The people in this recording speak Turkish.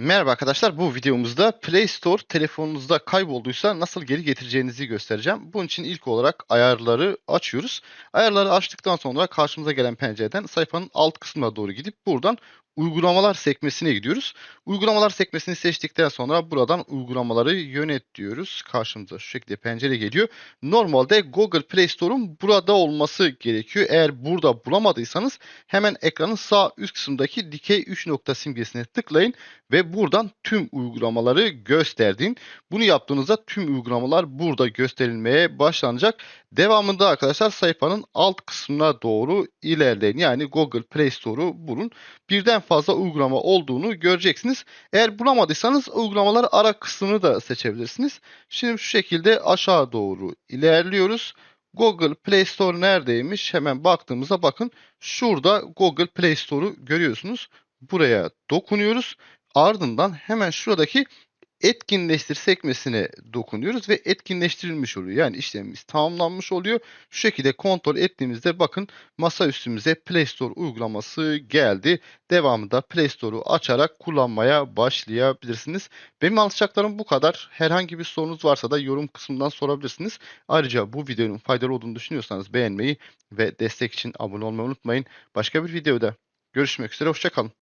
Merhaba arkadaşlar. Bu videomuzda Play Store telefonunuzda kaybolduysa nasıl geri getireceğinizi göstereceğim. Bunun için ilk olarak ayarları açıyoruz. Ayarları açtıktan sonra karşımıza gelen pencereden sayfanın alt kısmına doğru gidip buradan uygulamalar sekmesine gidiyoruz. Uygulamalar sekmesini seçtikten sonra buradan uygulamaları yönet diyoruz. Karşımıza şu şekilde pencere geliyor. Normalde Google Play Store'un burada olması gerekiyor. Eğer burada bulamadıysanız hemen ekranın sağ üst kısımdaki dikey 3 nokta simgesine tıklayın ve buradan tüm uygulamaları gösterdin. Bunu yaptığınızda tüm uygulamalar burada gösterilmeye başlanacak. Devamında arkadaşlar sayfanın alt kısmına doğru ilerleyin. Yani Google Play Store'u bulun. Birden fazla uygulama olduğunu göreceksiniz. Eğer bulamadıysanız uygulamalar ara kısmını da seçebilirsiniz. Şimdi şu şekilde aşağı doğru ilerliyoruz. Google Play Store neredeymiş? Hemen baktığımızda bakın şurada Google Play Store'u görüyorsunuz. Buraya dokunuyoruz. Ardından hemen şuradaki etkinleştir sekmesine dokunuyoruz ve etkinleştirilmiş oluyor. Yani işlemimiz tamamlanmış oluyor. Şu şekilde kontrol ettiğimizde bakın masa üstümüze Play Store uygulaması geldi. Devamında Play Store'u açarak kullanmaya başlayabilirsiniz. Benim anlatacaklarım bu kadar. Herhangi bir sorunuz varsa da yorum kısmından sorabilirsiniz. Ayrıca bu videonun faydalı olduğunu düşünüyorsanız beğenmeyi ve destek için abone olmayı unutmayın. Başka bir videoda görüşmek üzere. Hoşçakalın.